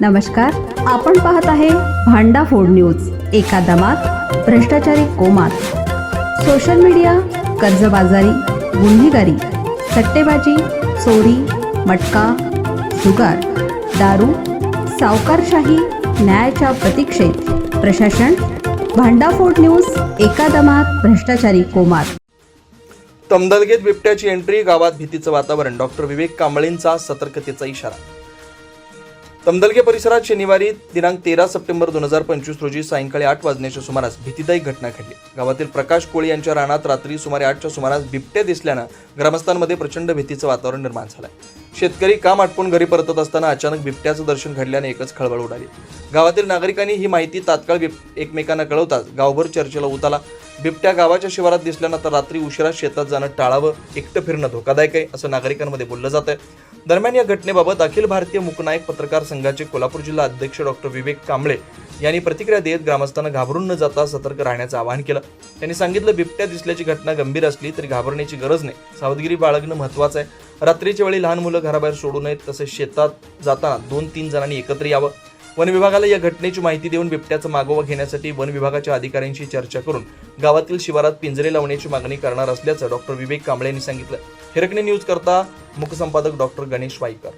नमस्कार आपण पाहत आहे भांडा फोड न्यूज एका दमात भ्रष्टाचारी कोमात. सोशल मीडिया कर्जबाजारी गुन्हेगारी सट्टेबाजी चोरी मटका जुगार दारू सावकारशाही न्यायाच्या प्रतीक्षेत. प्रशासन भांडाफोड न्यूज एका दमात भ्रष्टाचारी कोमात. तमदलगेत बिबट्याची एंट्री गावात भीतीचं वातावरण. डॉक्टर विवेक कांबळेंचा सतर्कतेचा इशारा. तमदलगे परिसरात शनिवारी दिनांक तेरा सप्टेंबर दोन हजार पंचवीस रोजी सायंकाळी आठ वाजण्याच्या सुमारास भीतीदायक घटना घडली. गावातील प्रकाश कोळी यांच्या रानात रात्री सुमारे आठच्या सुमारास बिबट्या दिसल्यानं ग्रामस्थांमध्ये प्रचंड भीतीचं वातावरण निर्माण झालंय. शेतकरी काम आटपून घरी परतत असताना अचानक बिबट्याचं दर्शन घडल्याने एकच खळबळ उडाली. गावातील नागरिकांनी ही माहिती तात्काळ बिब एकमेकांना कळवताच गावभर चर्चेला उताला बिबट्या गावाच्या शिवारात दिसल्यानंतर रात्री उशिरा शेतात जाणं टाळावं एकटं फिरणं धोकादायक आहे असं नागरिकांमध्ये बोललं जात आहे दरम्यान या घटनेबाबत अखिल भारतीय मुकनायक पत्रकार संघाचे कोल्हापूर जिल्हा अध्यक्ष डॉक्टर विवेक कांबळे यांनी प्रतिक्रिया देत ग्रामस्थांना घाबरून न जाता सतर्क राहण्याचं आवाहन केलं. त्यांनी सांगितलं बिबट्या दिसल्याची घटना गंभीर असली तरी घाबरण्याची गरज नाही. सावधगिरी बाळगणं महत्वाचं आहे. रात्रीच्या वेळी लहान मुलं घराबाहेर सोडू नयेत तसेच शेतात जाताना दोन तीन जणांनी एकत्र यावं. वन विभागाला या घटनेची माहिती देऊन बिबट्याचा मागोवा घेण्यासाठी वन विभागाच्या अधिकाऱ्यांशी चर्चा करून गावातील शिवारात पिंजरे लावण्याची मागणी करणार असल्याचं डॉक्टर विवेक कांबळे यांनी सांगितलं. हिरकणे न्यूज करता मुखसंपादक डॉक्टर गणेश वाईकर.